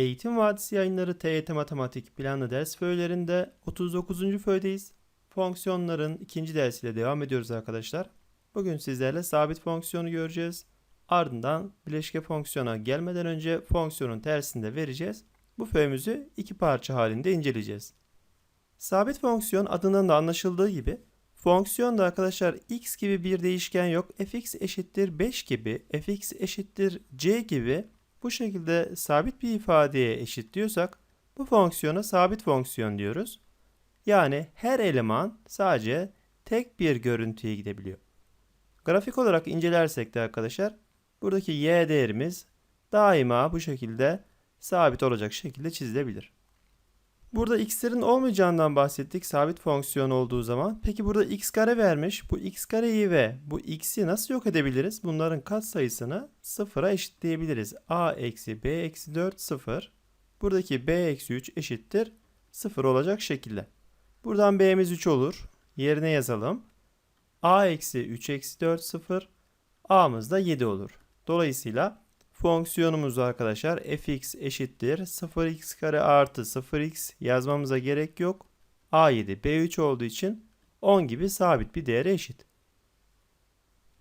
Eğitim Vadisi yayınları TYT Matematik planlı ders föylerinde 39. föydeyiz. Fonksiyonların ikinci dersiyle devam ediyoruz arkadaşlar. Bugün sizlerle sabit fonksiyonu göreceğiz. Ardından bileşke fonksiyona gelmeden önce fonksiyonun tersini de vereceğiz. Bu föyümüzü iki parça halinde inceleyeceğiz. Sabit fonksiyon adından da anlaşıldığı gibi fonksiyonda arkadaşlar x gibi bir değişken yok. fx eşittir 5 gibi, fx eşittir c gibi bu şekilde sabit bir ifadeye eşitliyorsak bu fonksiyona sabit fonksiyon diyoruz. Yani her eleman sadece tek bir görüntüye gidebiliyor. Grafik olarak incelersek de arkadaşlar buradaki y değerimiz daima bu şekilde sabit olacak şekilde çizilebilir. Burada x'lerin olmayacağından bahsettik sabit fonksiyon olduğu zaman. Peki burada x kare vermiş. Bu x kareyi ve bu x'i nasıl yok edebiliriz? Bunların katsayısını sıfıra eşitleyebiliriz. a eksi b eksi 4 sıfır. Buradaki b eksi 3 eşittir 0 olacak şekilde. Buradan b'miz 3 olur. Yerine yazalım. a eksi 3 eksi 4 sıfır. a'mız da 7 olur. Dolayısıyla fonksiyonumuz arkadaşlar fx eşittir 0x kare artı 0x yazmamıza gerek yok. a7 b3 olduğu için 10 gibi sabit bir değere eşit.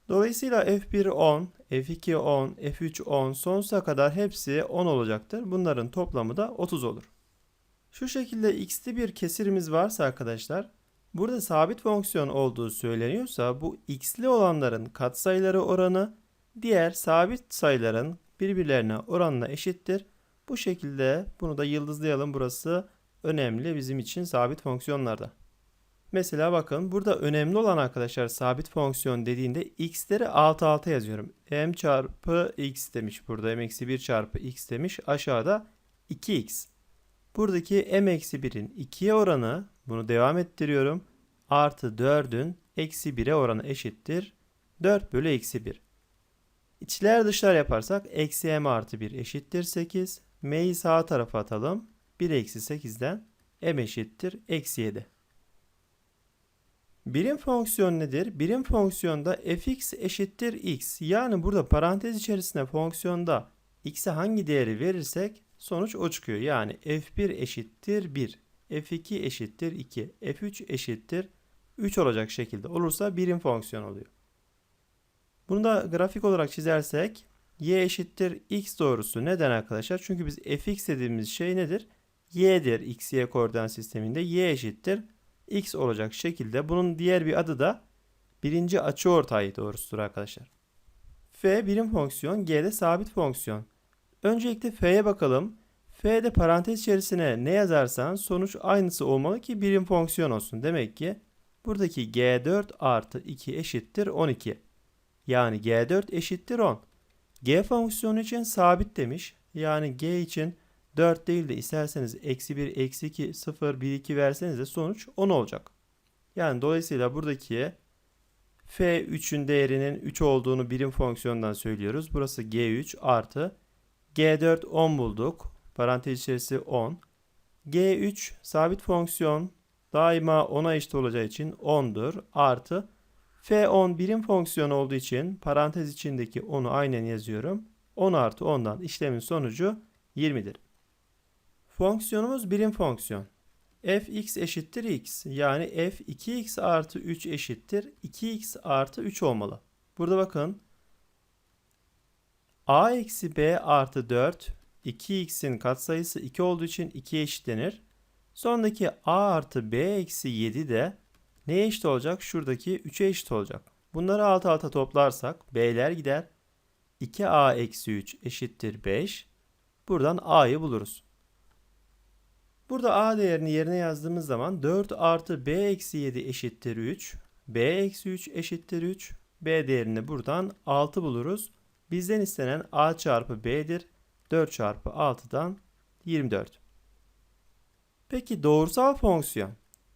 Dolayısıyla f1 10, f2 10, f3 10 sonsuza kadar hepsi 10 olacaktır. Bunların toplamı da 30 olur. Şu şekilde x'li bir kesirimiz varsa arkadaşlar burada sabit fonksiyon olduğu söyleniyorsa bu x'li olanların katsayıları oranı diğer sabit sayıların birbirlerine oranla eşittir. Bu şekilde bunu da yıldızlayalım. Burası önemli bizim için sabit fonksiyonlarda. Mesela bakın burada önemli olan arkadaşlar sabit fonksiyon dediğinde x'leri alt alta yazıyorum. m çarpı x demiş burada. m eksi 1 çarpı x demiş. Aşağıda 2x. Buradaki m eksi 1'in 2'ye oranı bunu devam ettiriyorum. Artı 4'ün eksi 1'e oranı eşittir. 4 bölü eksi 1. İçler dışlar yaparsak eksi m artı 1 eşittir 8. m'yi sağ tarafa atalım. 1 eksi 8'den m eşittir eksi 7. Birim fonksiyon nedir? Birim fonksiyonda fx eşittir x. Yani burada parantez içerisinde fonksiyonda x'e hangi değeri verirsek sonuç o çıkıyor. Yani f1 eşittir 1, f2 eşittir 2, f3 eşittir 3 olacak şekilde olursa birim fonksiyon oluyor. Bunu da grafik olarak çizersek y eşittir x doğrusu. Neden arkadaşlar? Çünkü biz fx dediğimiz şey nedir? y'dir x y koordinat sisteminde y eşittir x olacak şekilde. Bunun diğer bir adı da birinci açıortay doğrusudur arkadaşlar. f birim fonksiyon, g de sabit fonksiyon. Öncelikle f'ye bakalım. f'de parantez içerisine ne yazarsan sonuç aynısı olmalı ki birim fonksiyon olsun. Demek ki buradaki g4 artı 2 eşittir 12. Yani G4 eşittir 10. G fonksiyonu için sabit demiş. Yani G için 4 değil de isterseniz eksi 1, eksi 2, 0, 1, 2 verseniz de sonuç 10 olacak. Yani dolayısıyla buradaki F3'ün değerinin 3 olduğunu birim fonksiyondan söylüyoruz. Burası G3 artı G4 10 bulduk. Parantez içerisi 10. G3 sabit fonksiyon daima 10'a eşit olacağı için 10'dur. Artı F10 birim fonksiyon olduğu için parantez içindeki 10'u aynen yazıyorum. 10 artı 10'dan işlemin sonucu 20'dir. Fonksiyonumuz birim fonksiyon. fx eşittir x yani f 2x artı 3 eşittir 2x artı 3 olmalı. Burada bakın a eksi b artı 4 2x'in katsayısı 2 olduğu için 2'ye eşitlenir. Sondaki a artı b eksi 7 de Neye eşit olacak? Şuradaki 3'e eşit olacak. Bunları alt alta toplarsak b'ler gider. 2a eksi 3 eşittir 5. Buradan a'yı buluruz. Burada a değerini yerine yazdığımız zaman 4 artı b eksi 7 eşittir 3. b eksi 3 eşittir 3. b değerini buradan 6 buluruz. Bizden istenen a çarpı b'dir. 4 çarpı 6'dan 24. Peki doğrusal fonksiyon.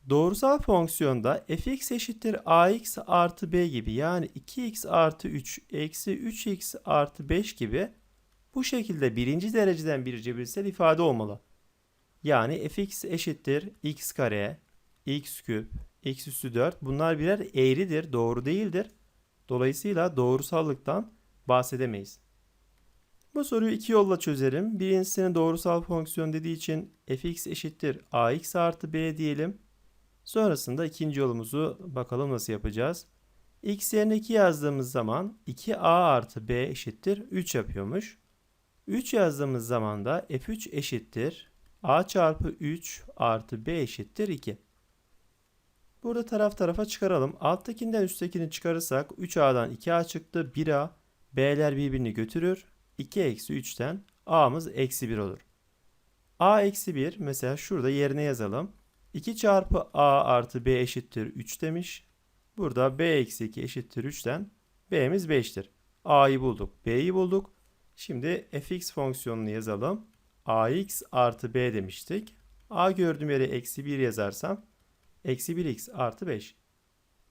Doğrusal fonksiyonda fx eşittir ax artı b gibi yani 2x artı 3 eksi 3x artı 5 gibi bu şekilde birinci dereceden bir cebirsel ifade olmalı. Yani fx eşittir x kare, x küp, x üstü 4 bunlar birer eğridir, doğru değildir. Dolayısıyla doğrusallıktan bahsedemeyiz. Bu soruyu iki yolla çözerim. Birincisini doğrusal fonksiyon dediği için fx eşittir ax artı b diyelim. Sonrasında ikinci yolumuzu bakalım nasıl yapacağız. x yerine 2 yazdığımız zaman 2a artı b eşittir 3 yapıyormuş. 3 yazdığımız zaman da f3 eşittir a çarpı 3 artı b eşittir 2. Burada taraf tarafa çıkaralım. Alttakinden üsttekini çıkarırsak 3a'dan 2a çıktı. 1a. b'ler birbirini götürür. 2 eksi 3'ten a'mız eksi 1 olur. a eksi 1 mesela şurada yerine yazalım. 2 çarpı a artı b eşittir 3 demiş. Burada b eksi 2 eşittir 3'ten b'miz 5'tir. a'yı bulduk, b'yi bulduk. Şimdi fx fonksiyonunu yazalım. ax artı b demiştik. a gördüğüm yere eksi 1 yazarsam eksi 1x artı 5.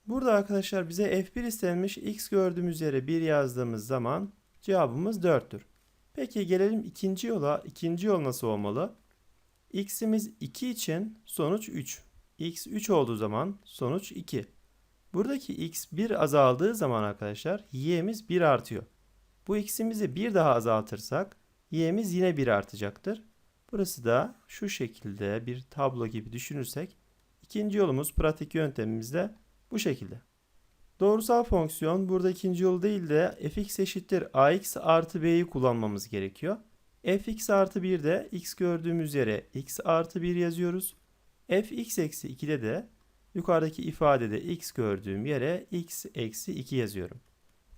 Burada arkadaşlar bize f1 istenmiş. x gördüğümüz yere 1 yazdığımız zaman cevabımız 4'tür. Peki gelelim ikinci yola. İkinci yol nasıl olmalı? X'imiz 2 için sonuç 3. x 3 olduğu zaman sonuç 2. Buradaki x 1 azaldığı zaman arkadaşlar y'miz 1 artıyor. Bu x'imizi bir daha azaltırsak y'miz yine 1 artacaktır. Burası da şu şekilde bir tablo gibi düşünürsek ikinci yolumuz pratik yöntemimizde bu şekilde. Doğrusal fonksiyon burada ikinci yol değil de fx eşittir ax artı b'yi kullanmamız gerekiyor. Fx artı 1'de x gördüğümüz yere x artı 1 yazıyoruz. fx eksi 2'de de yukarıdaki ifadede x gördüğüm yere x eksi 2 yazıyorum.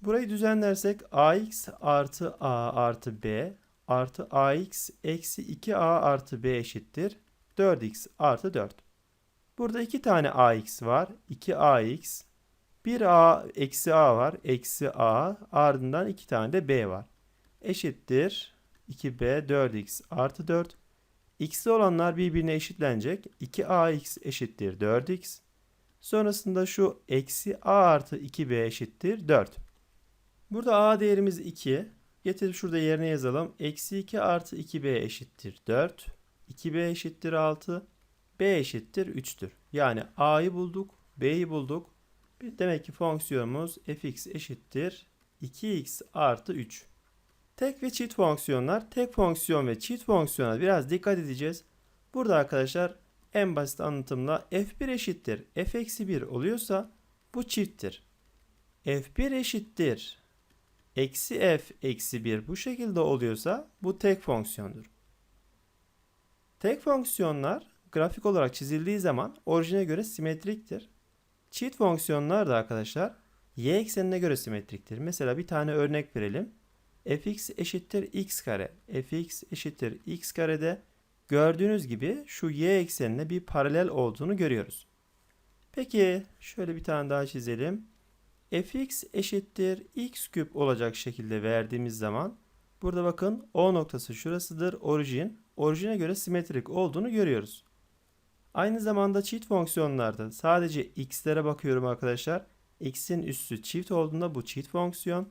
Burayı düzenlersek ax artı a artı b artı ax eksi 2a artı b eşittir 4x artı 4. Burada iki tane ax var. 2ax. 1a eksi a var. Eksi a. Ardından iki tane de b var. Eşittir. 2b 4x artı 4. x'li olanlar birbirine eşitlenecek. 2ax eşittir 4x. Sonrasında şu eksi a artı 2b eşittir 4. Burada a değerimiz 2. Getirip şurada yerine yazalım. Eksi 2 artı 2b eşittir 4. 2b eşittir 6. b eşittir 3'tür. Yani a'yı bulduk, b'yi bulduk. Demek ki fonksiyonumuz fx eşittir 2x artı 3. Tek ve çift fonksiyonlar. Tek fonksiyon ve çift fonksiyona biraz dikkat edeceğiz. Burada arkadaşlar en basit anlatımla f1 eşittir f eksi 1 oluyorsa bu çifttir. f1 eşittir eksi f eksi 1 bu şekilde oluyorsa bu tek fonksiyondur. Tek fonksiyonlar grafik olarak çizildiği zaman orijine göre simetriktir. Çift fonksiyonlar da arkadaşlar y eksenine göre simetriktir. Mesela bir tane örnek verelim. Fx eşittir x kare. fx eşittir x karede gördüğünüz gibi şu y eksenine bir paralel olduğunu görüyoruz. Peki şöyle bir tane daha çizelim. fx eşittir x küp olacak şekilde verdiğimiz zaman burada bakın o noktası şurasıdır orijin. Orijine göre simetrik olduğunu görüyoruz. Aynı zamanda çift fonksiyonlarda sadece x'lere bakıyorum arkadaşlar. x'in üssü çift olduğunda bu çift fonksiyon.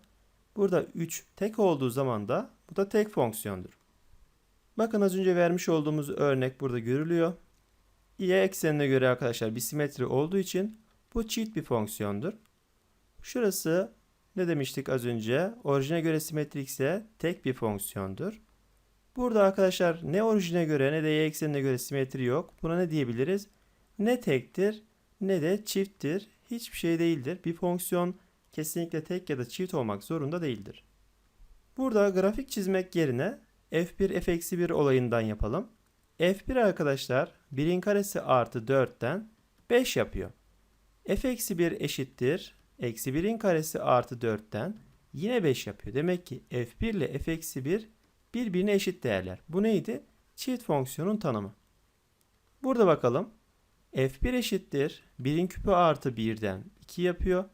Burada 3 tek olduğu zaman da bu da tek fonksiyondur. Bakın az önce vermiş olduğumuz örnek burada görülüyor. y eksenine göre arkadaşlar bir simetri olduğu için bu çift bir fonksiyondur. Şurası ne demiştik az önce? Orijine göre simetrikse tek bir fonksiyondur. Burada arkadaşlar ne orijine göre ne de y eksenine göre simetri yok. Buna ne diyebiliriz? Ne tektir ne de çifttir. Hiçbir şey değildir. Bir fonksiyon kesinlikle tek ya da çift olmak zorunda değildir. Burada grafik çizmek yerine f1 f-1 olayından yapalım. f1 arkadaşlar 1'in karesi artı 4'ten 5 yapıyor. f-1 eşittir. Eksi 1'in karesi artı 4'ten yine 5 yapıyor. Demek ki f1 ile f-1 birbirine eşit değerler. Bu neydi? Çift fonksiyonun tanımı. Burada bakalım. f1 eşittir. 1'in küpü artı 1'den 2 yapıyor.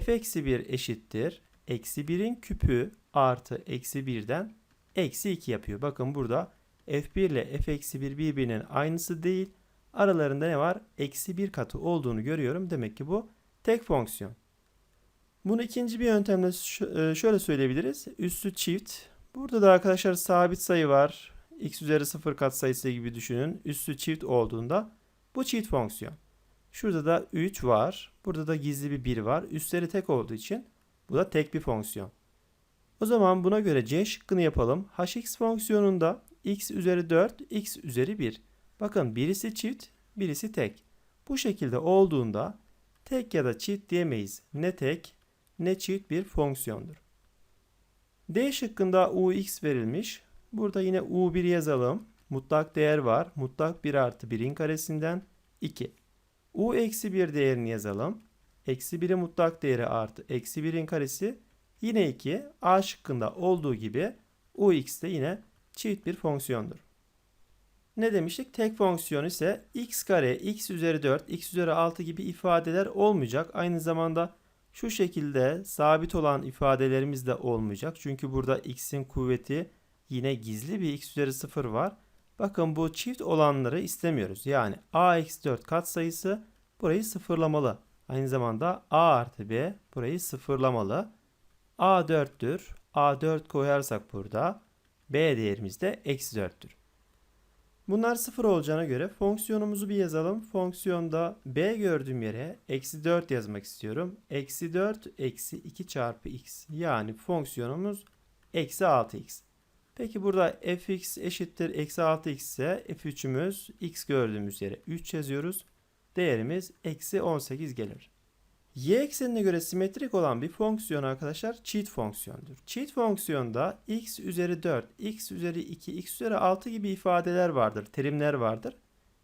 F eksi 1 eşittir. Eksi 1'in küpü artı eksi 1'den eksi 2 yapıyor. Bakın burada f1 ile f eksi 1 birbirinin aynısı değil. Aralarında ne var? Eksi 1 katı olduğunu görüyorum. Demek ki bu tek fonksiyon. Bunu ikinci bir yöntemle e, şöyle söyleyebiliriz. Üssü çift Burada da arkadaşlar sabit sayı var. x üzeri 0 katsayısı gibi düşünün. Üssü çift olduğunda bu çift fonksiyon. Şurada da 3 var. Burada da gizli bir 1 var. Üstleri tek olduğu için bu da tek bir fonksiyon. O zaman buna göre C şıkkını yapalım. hx fonksiyonunda x üzeri 4, x üzeri 1. Bakın birisi çift, birisi tek. Bu şekilde olduğunda tek ya da çift diyemeyiz. Ne tek ne çift bir fonksiyondur. D şıkkında ux verilmiş. Burada yine u1 yazalım. Mutlak değer var. Mutlak 1 artı 1'in karesinden 2. u eksi 1 değerini yazalım. Eksi 1'in mutlak değeri artı eksi 1'in karesi yine 2. A şıkkında olduğu gibi ux de yine çift bir fonksiyondur. Ne demiştik? Tek fonksiyon ise x kare, x üzeri 4, x üzeri 6 gibi ifadeler olmayacak. Aynı zamanda şu şekilde sabit olan ifadelerimiz de olmayacak. Çünkü burada x'in kuvveti yine gizli bir x üzeri 0 var. Bakın bu çift olanları istemiyoruz. Yani a eksi 4 katsayısı burayı sıfırlamalı. Aynı zamanda a artı b burayı sıfırlamalı. a 4'tür. a 4 koyarsak burada b değerimiz de eksi 4'tür. Bunlar sıfır olacağına göre fonksiyonumuzu bir yazalım. Fonksiyonda b gördüğüm yere eksi 4 yazmak istiyorum. Eksi 4 eksi 2 çarpı x. Yani fonksiyonumuz eksi 6x. Peki burada fx eşittir eksi 6x ise f3'ümüz x gördüğümüz yere 3 yazıyoruz. Değerimiz eksi 18 gelir. Y eksenine göre simetrik olan bir fonksiyon arkadaşlar çift fonksiyondur. Çift fonksiyonda x üzeri 4, x üzeri 2, x üzeri 6 gibi ifadeler vardır, terimler vardır.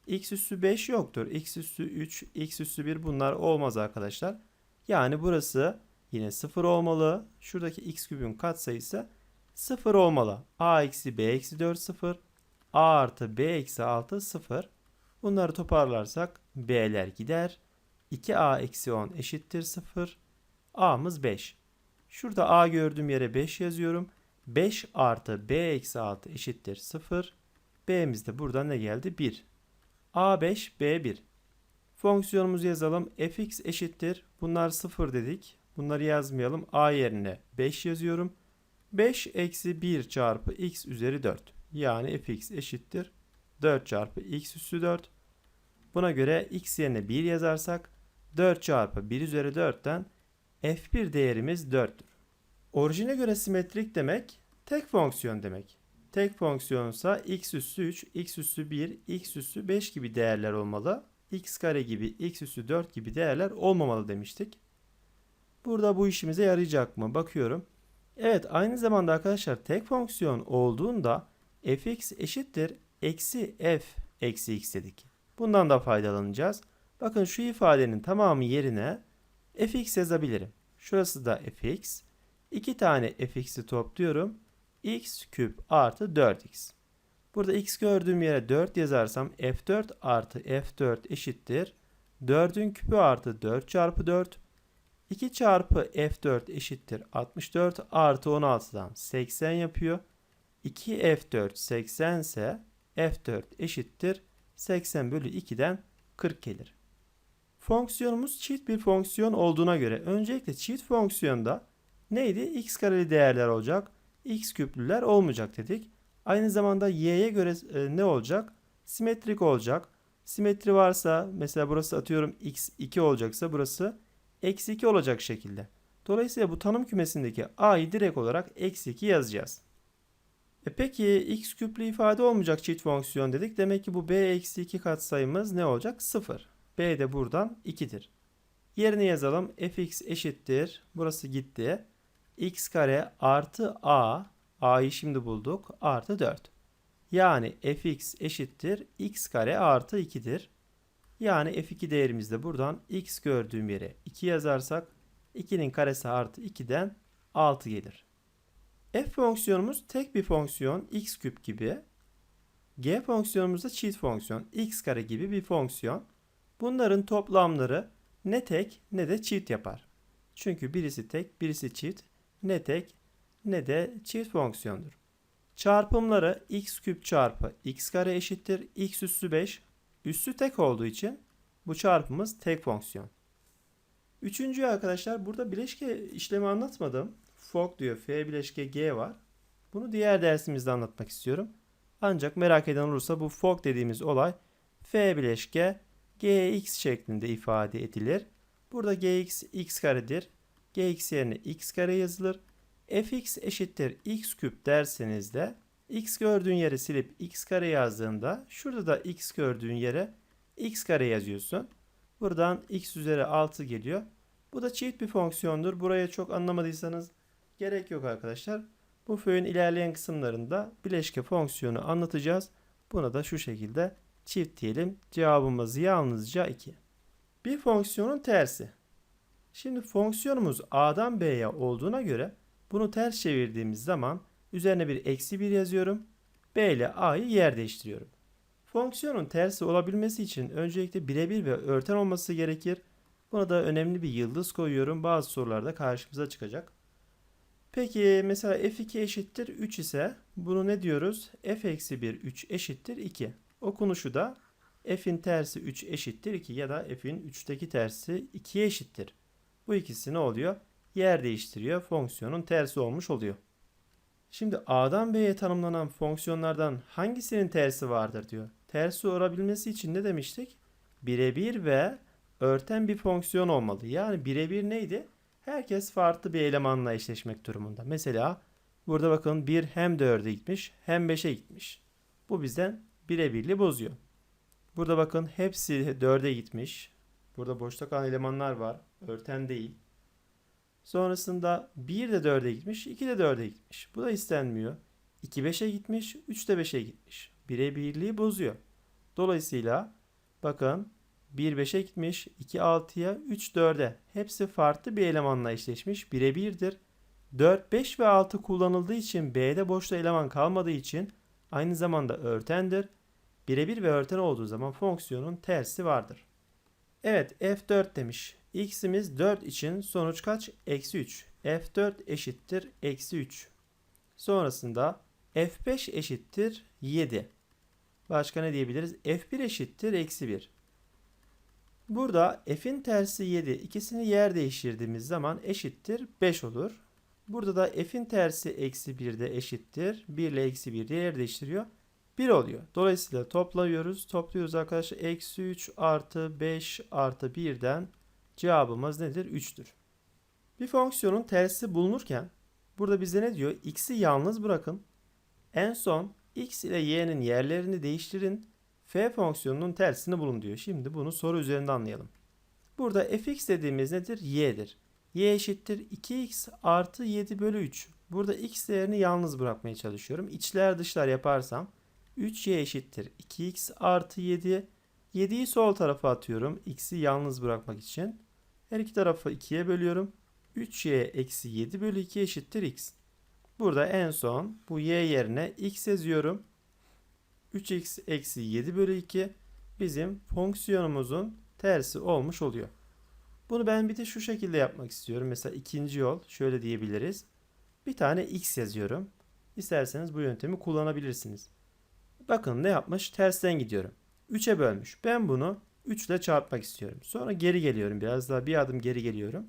x üssü 5 yoktur. x üssü 3, x üssü 1 bunlar olmaz arkadaşlar. Yani burası yine 0 olmalı. Şuradaki x küpün katsayısı 0 olmalı. a eksi b eksi 4 0, a artı b eksi 6 0. Bunları toparlarsak b'ler gider. 2a eksi 10 eşittir 0. a'mız 5. Şurada a gördüğüm yere 5 yazıyorum. 5 artı b eksi 6 eşittir 0. b'miz de burada ne geldi? 1. a5 b1. Fonksiyonumuzu yazalım. fx eşittir. Bunlar 0 dedik. Bunları yazmayalım. a yerine 5 yazıyorum. 5 eksi 1 çarpı x üzeri 4. Yani fx eşittir. 4 çarpı x üssü 4. Buna göre x yerine 1 yazarsak 4 çarpı 1 üzeri 4'ten f1 değerimiz 4'tür. Orijine göre simetrik demek tek fonksiyon demek. Tek fonksiyonsa x üssü 3, x üssü 1, x üssü 5 gibi değerler olmalı. x kare gibi, x üssü 4 gibi değerler olmamalı demiştik. Burada bu işimize yarayacak mı? Bakıyorum. Evet aynı zamanda arkadaşlar tek fonksiyon olduğunda fx eşittir eksi f eksi x dedik. Bundan da faydalanacağız. Bakın şu ifadenin tamamı yerine fx yazabilirim. Şurası da fx. İki tane fx'i topluyorum. x küp artı 4x. Burada x gördüğüm yere 4 yazarsam f4 artı f4 eşittir. 4'ün küpü artı 4 çarpı 4. 2 çarpı f4 eşittir 64 artı 16'dan 80 yapıyor. 2 f4 80 ise f4 eşittir 80 bölü 2'den 40 gelir. Fonksiyonumuz çift bir fonksiyon olduğuna göre öncelikle çift fonksiyonda neydi? x kareli değerler olacak. x küplüler olmayacak dedik. Aynı zamanda y'ye göre e, ne olacak? Simetrik olacak. Simetri varsa mesela burası atıyorum x2 olacaksa burası eksi 2 olacak şekilde. Dolayısıyla bu tanım kümesindeki a'yı direkt olarak eksi 2 yazacağız. E peki x küplü ifade olmayacak çift fonksiyon dedik. Demek ki bu b eksi 2 katsayımız ne olacak? 0. b de buradan 2'dir. Yerine yazalım. fx eşittir. Burası gitti. x kare artı a. a'yı şimdi bulduk. Artı 4. Yani fx eşittir. x kare artı 2'dir. Yani f2 değerimiz de buradan x gördüğüm yere 2 yazarsak 2'nin karesi artı 2'den 6 gelir. F fonksiyonumuz tek bir fonksiyon x küp gibi. G fonksiyonumuz da çift fonksiyon x kare gibi bir fonksiyon. Bunların toplamları ne tek ne de çift yapar. Çünkü birisi tek birisi çift ne tek ne de çift fonksiyondur. Çarpımları x küp çarpı x kare eşittir x üssü 5 Üssü tek olduğu için bu çarpımız tek fonksiyon. Üçüncü arkadaşlar burada bileşke işlemi anlatmadım. Fok diyor F bileşke G var. Bunu diğer dersimizde anlatmak istiyorum. Ancak merak eden olursa bu fok dediğimiz olay F bileşke Gx şeklinde ifade edilir. Burada Gx x karedir. Gx yerine x kare yazılır. fx eşittir x küp dersenizde x gördüğün yere silip x kare yazdığında şurada da x gördüğün yere x kare yazıyorsun. Buradan x üzeri 6 geliyor. Bu da çift bir fonksiyondur. Buraya çok anlamadıysanız gerek yok arkadaşlar. Bu föyün ilerleyen kısımlarında bileşke fonksiyonu anlatacağız. Buna da şu şekilde çift diyelim. Cevabımız yalnızca 2. Bir fonksiyonun tersi. Şimdi fonksiyonumuz A'dan B'ye olduğuna göre bunu ters çevirdiğimiz zaman üzerine bir eksi 1 yazıyorum. B ile A'yı yer değiştiriyorum. Fonksiyonun tersi olabilmesi için öncelikle birebir ve örten olması gerekir. Buna da önemli bir yıldız koyuyorum. Bazı sorularda karşımıza çıkacak. Peki mesela f2 eşittir 3 ise bunu ne diyoruz? f eksi 1 3 eşittir 2. Okunuşu da f'in tersi 3 eşittir 2 ya da f'in 3'teki tersi 2'ye eşittir. Bu ikisi ne oluyor? Yer değiştiriyor. Fonksiyonun tersi olmuş oluyor. Şimdi A'dan B'ye tanımlanan fonksiyonlardan hangisinin tersi vardır diyor. Tersi olabilmesi için ne demiştik? Birebir ve örten bir fonksiyon olmalı. Yani birebir neydi? Herkes farklı bir elemanla eşleşmek durumunda. Mesela burada bakın 1 hem 4'e gitmiş hem 5'e gitmiş. Bu bizden birebirli bozuyor. Burada bakın hepsi 4'e gitmiş. Burada boşta kalan elemanlar var. Örten değil. Sonrasında 1 de 4'e gitmiş, 2 de 4'e gitmiş. Bu da istenmiyor. 2 5'e gitmiş, 3 de 5'e gitmiş. Birebirliği bozuyor. Dolayısıyla bakın 1 5'e gitmiş, 2 6'ya, 3 4'e. Hepsi farklı bir elemanla eşleşmiş. Birebirdir. 4, 5 ve 6 kullanıldığı için B'de boşta eleman kalmadığı için aynı zamanda örtendir. Birebir ve örten olduğu zaman fonksiyonun tersi vardır. Evet f4 demiş. X'imiz 4 için sonuç kaç? Eksi 3. f4 eşittir eksi 3. Sonrasında f5 eşittir 7. Başka ne diyebiliriz? f1 eşittir eksi 1. Burada f'in tersi 7. İkisini yer değiştirdiğimiz zaman eşittir 5 olur. Burada da f'in tersi eksi 1 de eşittir. 1 ile eksi 1 de yer değiştiriyor. 1 oluyor. Dolayısıyla topluyoruz. Topluyoruz arkadaşlar. Eksi 3 artı 5 artı 1'den cevabımız nedir? 3'tür. Bir fonksiyonun tersi bulunurken burada bize ne diyor? X'i yalnız bırakın. En son x ile y'nin yerlerini değiştirin. F fonksiyonunun tersini bulun diyor. Şimdi bunu soru üzerinde anlayalım. Burada fx dediğimiz nedir? y'dir. y eşittir 2x artı 7 bölü 3. Burada x değerini yalnız bırakmaya çalışıyorum. İçler dışlar yaparsam 3y eşittir 2x artı 7. 7'yi sol tarafa atıyorum. x'i yalnız bırakmak için. Her iki tarafı 2'ye bölüyorum. 3y eksi 7 bölü 2 eşittir x. Burada en son bu y yerine x yazıyorum. 3x eksi 7 bölü 2 bizim fonksiyonumuzun tersi olmuş oluyor. Bunu ben bir de şu şekilde yapmak istiyorum. Mesela ikinci yol şöyle diyebiliriz. Bir tane x yazıyorum. İsterseniz bu yöntemi kullanabilirsiniz. Bakın ne yapmış? Tersten gidiyorum. 3'e bölmüş. Ben bunu 3 ile çarpmak istiyorum. Sonra geri geliyorum. Biraz daha bir adım geri geliyorum.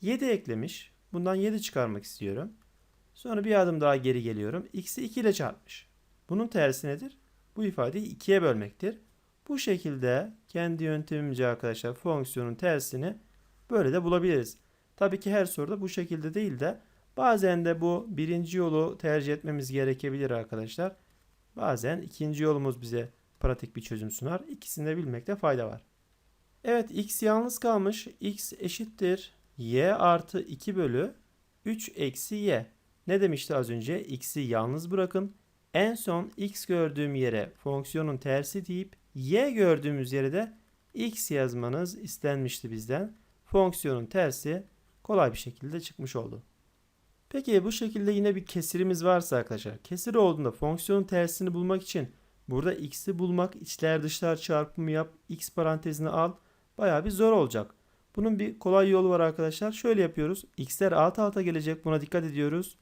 7 eklemiş. Bundan 7 çıkarmak istiyorum. Sonra bir adım daha geri geliyorum. X'i 2 ile çarpmış. Bunun tersi nedir? Bu ifadeyi 2'ye bölmektir. Bu şekilde kendi yöntemimce arkadaşlar fonksiyonun tersini böyle de bulabiliriz. Tabii ki her soruda bu şekilde değil de bazen de bu birinci yolu tercih etmemiz gerekebilir arkadaşlar. Bazen ikinci yolumuz bize pratik bir çözüm sunar. İkisini de bilmekte fayda var. Evet x yalnız kalmış. x eşittir y artı 2 bölü 3 eksi y. Ne demişti az önce? x'i yalnız bırakın. En son x gördüğüm yere fonksiyonun tersi deyip y gördüğümüz yere de x yazmanız istenmişti bizden. Fonksiyonun tersi kolay bir şekilde çıkmış oldu. Peki bu şekilde yine bir kesirimiz varsa arkadaşlar. Kesir olduğunda fonksiyonun tersini bulmak için burada x'i bulmak içler dışlar çarpımı yap x parantezine al. Baya bir zor olacak. Bunun bir kolay yolu var arkadaşlar. Şöyle yapıyoruz. x'ler alt alta gelecek. Buna dikkat ediyoruz.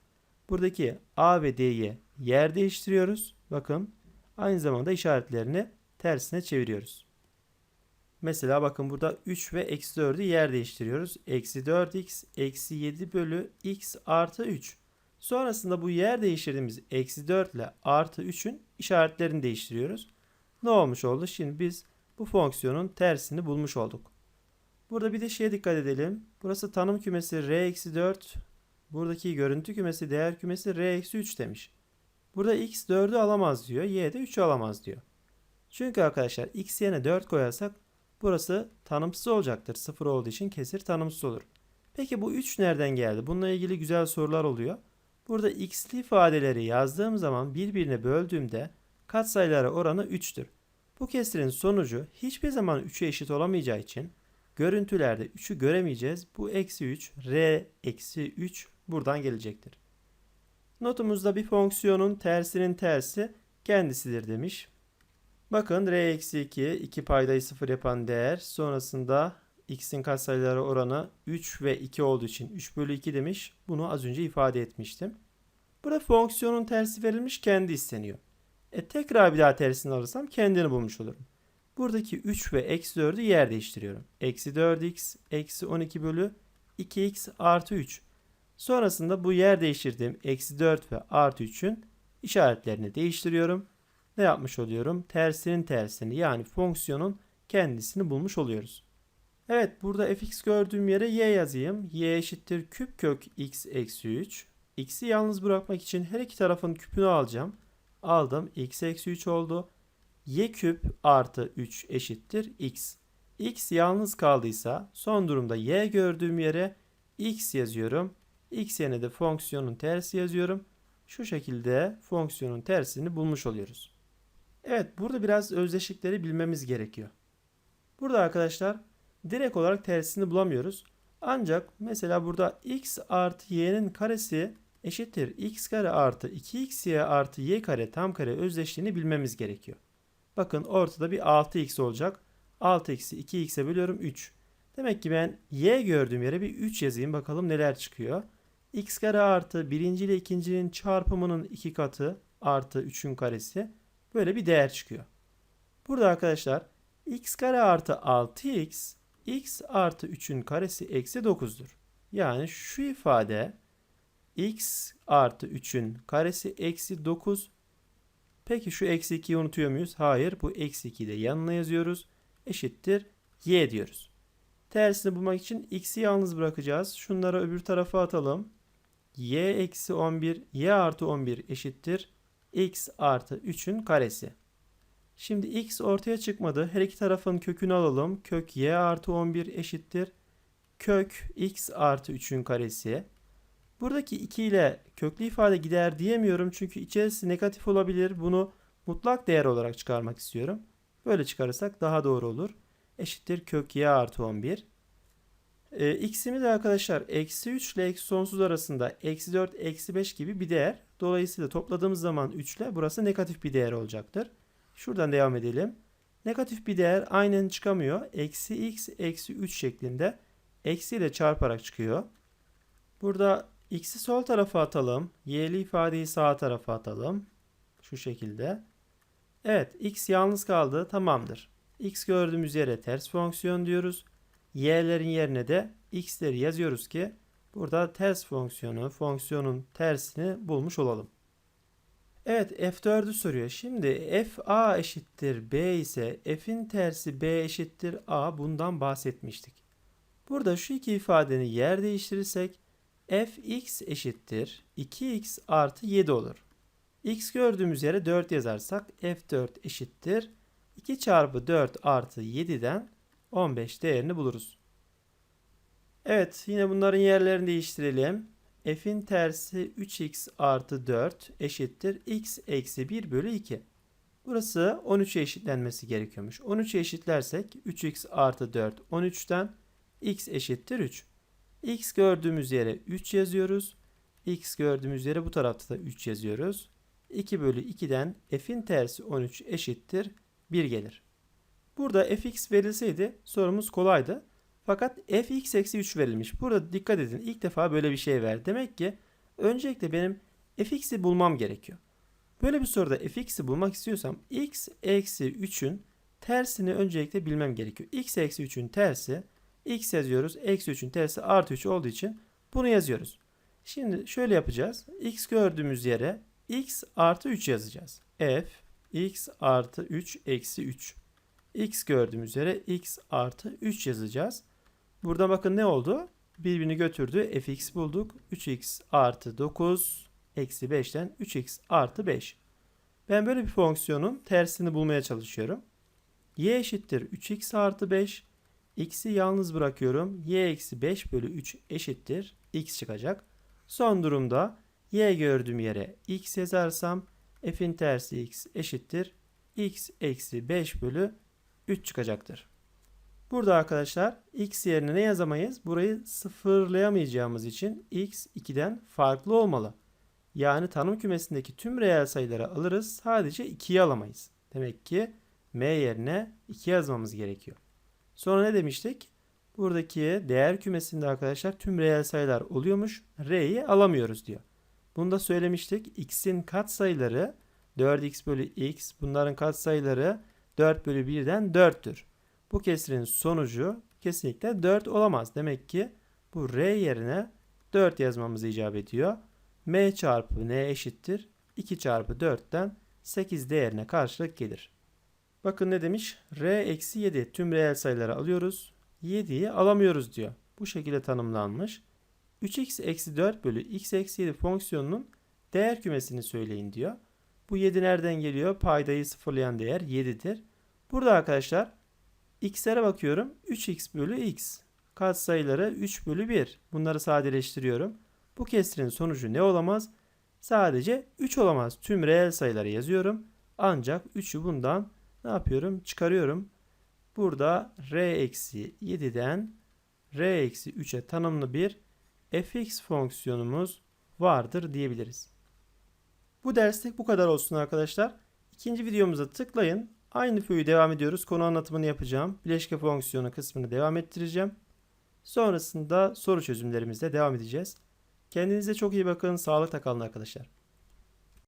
Buradaki a ve d'yi yer değiştiriyoruz. Bakın aynı zamanda işaretlerini tersine çeviriyoruz. Mesela bakın burada 3 ve eksi 4'ü yer değiştiriyoruz. Eksi 4x eksi 7 bölü x artı 3. Sonrasında bu yer değiştirdiğimiz eksi 4 ile artı 3'ün işaretlerini değiştiriyoruz. Ne olmuş oldu? Şimdi biz bu fonksiyonun tersini bulmuş olduk. Burada bir de şeye dikkat edelim. Burası tanım kümesi r eksi 4 Buradaki görüntü kümesi değer kümesi r eksi 3 demiş. Burada x 4'ü alamaz diyor. Y de 3'ü alamaz diyor. Çünkü arkadaşlar x yerine 4 koyarsak burası tanımsız olacaktır. 0 olduğu için kesir tanımsız olur. Peki bu 3 nereden geldi? Bununla ilgili güzel sorular oluyor. Burada x'li ifadeleri yazdığım zaman birbirine böldüğümde katsayıları oranı 3'tür. Bu kesirin sonucu hiçbir zaman 3'e eşit olamayacağı için görüntülerde 3'ü göremeyeceğiz. Bu eksi 3, r eksi 3 buradan gelecektir. Notumuzda bir fonksiyonun tersinin tersi kendisidir demiş. Bakın r eksi 2, 2 paydayı 0 yapan değer. Sonrasında x'in katsayıları oranı 3 ve 2 olduğu için 3 bölü 2 demiş. Bunu az önce ifade etmiştim. Burada fonksiyonun tersi verilmiş kendi isteniyor. E tekrar bir daha tersini alırsam kendini bulmuş olurum. Buradaki 3 ve eksi 4'ü yer değiştiriyorum. Eksi 4x eksi 12 bölü 2x artı 3. Sonrasında bu yer değiştirdiğim eksi 4 ve artı 3'ün işaretlerini değiştiriyorum. Ne yapmış oluyorum? Tersinin tersini yani fonksiyonun kendisini bulmuş oluyoruz. Evet burada fx gördüğüm yere y yazayım. y eşittir küp kök x eksi 3. x'i yalnız bırakmak için her iki tarafın küpünü alacağım. Aldım x eksi 3 oldu. y küp artı 3 eşittir x. x yalnız kaldıysa son durumda y gördüğüm yere x yazıyorum. x yerine de fonksiyonun tersi yazıyorum. Şu şekilde fonksiyonun tersini bulmuş oluyoruz. Evet burada biraz özdeşlikleri bilmemiz gerekiyor. Burada arkadaşlar direkt olarak tersini bulamıyoruz. Ancak mesela burada x artı y'nin karesi eşittir x kare artı 2xy artı y kare tam kare özdeşliğini bilmemiz gerekiyor. Bakın ortada bir 6x olacak. 6x'i 2x'e bölüyorum 3. Demek ki ben y gördüğüm yere bir 3 yazayım bakalım neler çıkıyor. x kare artı birinci ile ikincinin çarpımının 2 katı artı 3'ün karesi böyle bir değer çıkıyor. Burada arkadaşlar x kare artı 6x x artı 3'ün karesi eksi 9'dur. Yani şu ifade x artı 3'ün karesi eksi 9. Peki şu eksi 2'yi unutuyor muyuz? Hayır. Bu eksi 2'yi de yanına yazıyoruz. Eşittir y diyoruz. Tersini bulmak için x'i yalnız bırakacağız. Şunları öbür tarafa atalım. y eksi 11 y artı 11 eşittir x artı 3'ün karesi. Şimdi x ortaya çıkmadı. Her iki tarafın kökünü alalım. Kök y artı 11 eşittir. Kök x artı 3'ün karesi. Buradaki 2 ile köklü ifade gider diyemiyorum. Çünkü içerisi negatif olabilir. Bunu mutlak değer olarak çıkarmak istiyorum. Böyle çıkarırsak daha doğru olur. Eşittir kök y artı 11. Ee, x'imi de arkadaşlar eksi 3 ile eksi sonsuz arasında eksi 4 eksi 5 gibi bir değer. Dolayısıyla topladığımız zaman 3 ile burası negatif bir değer olacaktır. Şuradan devam edelim. Negatif bir değer aynen çıkamıyor. Eksi x eksi 3 şeklinde eksi ile çarparak çıkıyor. Burada x'i sol tarafa atalım. Y'li ifadeyi sağ tarafa atalım. Şu şekilde. Evet x yalnız kaldı. Tamamdır. x gördüğümüz yere ters fonksiyon diyoruz. Y'lerin yerine de x'leri yazıyoruz ki burada ters fonksiyonu, fonksiyonun tersini bulmuş olalım. Evet F4'ü soruyor. Şimdi f a eşittir b ise f'in tersi b eşittir a bundan bahsetmiştik. Burada şu iki ifadenin yer değiştirirsek fx eşittir 2x artı 7 olur. x gördüğümüz yere 4 yazarsak f4 eşittir 2 çarpı 4 artı 7'den 15 değerini buluruz. Evet yine bunların yerlerini değiştirelim f'in tersi 3x artı 4 eşittir x eksi 1 bölü 2. Burası 13'e eşitlenmesi gerekiyormuş. 13'e eşitlersek 3x artı 4 13'ten x eşittir 3. x gördüğümüz yere 3 yazıyoruz. x gördüğümüz yere bu tarafta da 3 yazıyoruz. 2 bölü 2'den f'in tersi 13 eşittir 1 gelir. Burada fx verilseydi sorumuz kolaydı. Fakat fx eksi 3 verilmiş. Burada dikkat edin ilk defa böyle bir şey ver. Demek ki öncelikle benim fx'i bulmam gerekiyor. Böyle bir soruda fx'i bulmak istiyorsam x eksi 3'ün tersini öncelikle bilmem gerekiyor. x eksi 3'ün tersi x yazıyoruz. Eksi 3'ün tersi artı 3 olduğu için bunu yazıyoruz. Şimdi şöyle yapacağız. x gördüğümüz yere x artı 3 yazacağız. f x artı 3 eksi 3. x gördüğümüz yere x artı 3 yazacağız. Burada bakın ne oldu? birbirini götürdü. fx bulduk. 3x artı 9 eksi 5'ten 3x artı 5. Ben böyle bir fonksiyonun tersini bulmaya çalışıyorum. y eşittir 3x artı 5. x'i yalnız bırakıyorum. y eksi 5 bölü 3 eşittir. x çıkacak. Son durumda y gördüğüm yere x yazarsam f'in tersi x eşittir. x eksi 5 bölü 3 çıkacaktır. Burada arkadaşlar x yerine ne yazamayız? Burayı sıfırlayamayacağımız için x 2'den farklı olmalı. Yani tanım kümesindeki tüm reel sayıları alırız. Sadece 2'yi alamayız. Demek ki m yerine 2 yazmamız gerekiyor. Sonra ne demiştik? Buradaki değer kümesinde arkadaşlar tüm reel sayılar oluyormuş. R'yi alamıyoruz diyor. Bunu da söylemiştik. X'in katsayıları 4x bölü x. Bunların katsayıları 4 bölü 1'den 4'tür. Bu kesirin sonucu kesinlikle 4 olamaz. Demek ki bu R yerine 4 yazmamız icap ediyor. M çarpı N eşittir. 2 çarpı 4'ten 8 değerine karşılık gelir. Bakın ne demiş? R eksi 7 tüm reel sayıları alıyoruz. 7'yi alamıyoruz diyor. Bu şekilde tanımlanmış. 3x eksi 4 bölü x eksi 7 fonksiyonunun değer kümesini söyleyin diyor. Bu 7 nereden geliyor? Paydayı sıfırlayan değer 7'dir. Burada arkadaşlar x'lere bakıyorum. 3x bölü x. Katsayıları 3 bölü 1. Bunları sadeleştiriyorum. Bu kesirin sonucu ne olamaz? Sadece 3 olamaz. Tüm reel sayıları yazıyorum. Ancak 3'ü bundan ne yapıyorum? Çıkarıyorum. Burada r eksi 7'den r eksi 3'e tanımlı bir fx fonksiyonumuz vardır diyebiliriz. Bu derslik bu kadar olsun arkadaşlar. İkinci videomuza tıklayın. Aynı föyü devam ediyoruz. Konu anlatımını yapacağım. Bileşke fonksiyonu kısmını devam ettireceğim. Sonrasında soru çözümlerimizle devam edeceğiz. Kendinize çok iyi bakın. Sağlıkla kalın arkadaşlar.